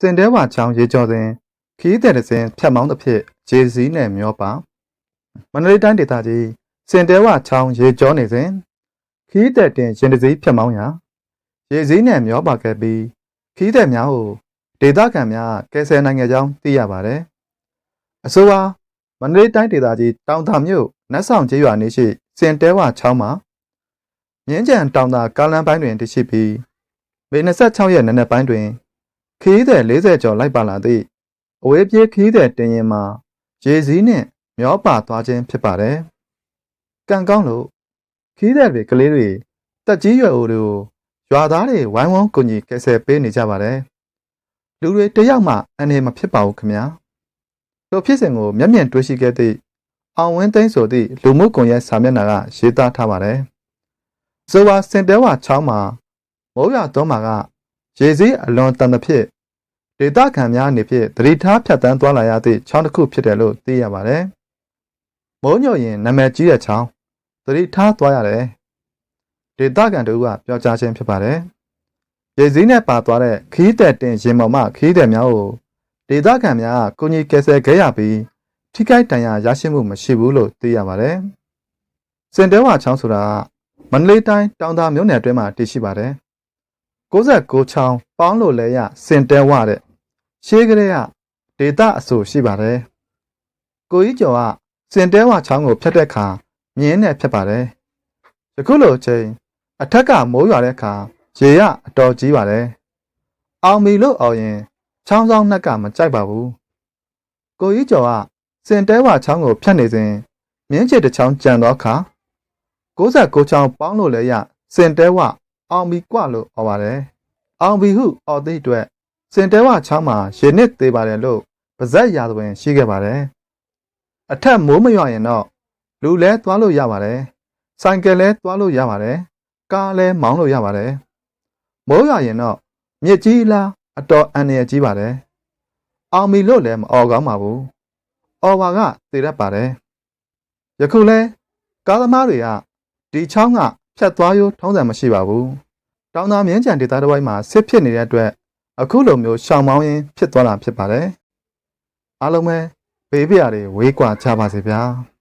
စင်တဲဝါချောင်းရေကျော်စဉ်ခီးတဲ့တစ်စင်ဖြတ်မောင်းတစ်ဖြစ်ဂျေစီနဲ့မျောပါမန္တလေးတိုင်းဒေသကြီးစင်တဲဝါချောင်းရေကျော်နေစဉ်ခီးတဲ့တင်ရင်တစည်းဖြတ်မောင်းရာရေစည်းနဲ့မျောပါခဲ့ပြီးခီးတဲ့များကိုဒေသခံများကယ်ဆယ်နိုင်ခဲ့ကြောင်းသိရပါတယ်အဆိုပါမန္တလေးတိုင်းဒေသကြီးတောင်သာမြို့နတ်ဆောင်ကျေးရွာနေရှိစင်တဲဝါချောင်းမှာမြင်းကြံတောင်သာကားလမ်းပိုင်းတွင်တရှိပြီးမေ26ရက်နေ့နက်ပိုင်းတွင် ခီးတဲ့40ကျော်လိုက်ပါလာသည့်အဝေးပြေးခီးတဲ့တင်ရင်မှာရေစည်းနှင့်မျောပါသွားခြင်းဖြစ်ပါတယ်။ကံကောင်းလို့ခီးတဲ့တွေကလေးတွေတက်ကြီးရွယ်အိုတွေကိုရွာသားတွေဝိုင်းဝန်းကူညီကယ်ဆယ်ပေးနေကြပါတယ်။လူတွေတယောက်မှအနေမဖြစ်ပါဘူးခင်ဗျာ။တို့ဖြစ်စဉ်ကိုမျက်မြင်တွေ့ရှိခဲ့သည့်အောင်ဝင်းသိန်းဆိုသည့်လူမှုကွန်ရက်စာမျက်နှာကရေးသားထားပါတယ်။ဇိုဝါစင်တဲဝါချောင်းမှာမိုးရွာသွန်းမှာက ရေစည်းအလွန်တန်သဖြင့်ဒေသခံများအနေဖြင့်သတိထားဖြတ်တန်းသွားလာရသည့်ချောင်းတစ်ခုဖြစ်တယ်လို့သိရပါတယ်။မိုးညိုရင်နာမည်ကြီးတဲ့ချောင်းသတိထားသွားရတယ်။ဒေသခံတို့ကပြောကြားခြင်းဖြစ်ပါတယ်။ရေစည်းနဲ့ပါသွားတဲ့ခီးတဲ့တင်ရင်ပေါ်မှခီးတဲ့များကိုဒေသခံများကကိုကြီးကယ်ဆယ်ခဲ့ရပြီးထိခိုက်ဒဏ်ရာရရှိမှုမရှိဘူးလို့သိရပါတယ်။စင်တဲဝါချောင်းဆိုတာကမန္တလေးတိုင်းတောင်သာမြို့နယ်အတွင်းမှာတည်ရှိပါတယ်။ 69ချောင်းပေါင်းလို့လဲရစင်တဲဝတဲ့ရှေးကလေးကဒေတာအဆိုရှိပါတယ်ကိုကြီးကျော်ကစင်တဲဝချောင်းကိုဖြတ်တဲ့အခါမြင်းနဲ့ဖြတ်ပါတယ်ယခုလိုအချိန်အထက်ကမိုးရွာတဲ့အခါရေရအတော်ကြီးပါတယ်အောင်မီလို့အောင်ရင်ချောင်းဆောင်နှက်ကမကြိုက်ပါဘူးကိုကြီးကျော်ကစင်တဲဝချောင်းကိုဖြတ်နေစဉ်မြင်းချစ်တစ်ချောင်းကြံသောအခါ69ချောင်းပေါင်းလို့လဲရစင်တဲဝ အောင်ဘီကွလို့ဟောပါတယ်။အောင်ဘီဟုဟောသည့်အတွက်စင်တဲဝချောင်းမှာရေနစ်သေးပါတယ်လို့ပါဇက်ရာသွင်ရှိခဲ့ပါတယ်။အထက်မိုးမရွာရင်တော့လူလဲသွားလို့ရပါတယ်။ဆိုင်ကယ်လဲသွားလို့ရပါတယ်။ကားလဲမောင်းလို့ရပါတယ်။မိုးရွာရင်တော့မြစ်ကြီးလားအတော်အန္တရာယ်ကြီးပါတယ်။အောင်ဘီလို့လည်းမအော်ကောင်းပါဘူး။အော်ပါကသေတတ်ပါတယ်။ယခုလဲကားသမားတွေကဒီချောင်းက ဖြတ်သွားရိုးထုံးစံမရှိပါဘူး။တောင်သာမြင်းကြံဒေသတစ်ဝိုက်မှာစစ်ဖြစ်နေတဲ့အတွက်အခုလိုမျိုးရှောင်မောင်းရင်းဖြစ်သွားတာဖြစ်ပါတယ်။အားလုံးပဲဘေးပြားတွေဝေးကွာကြပါစေဗျာ။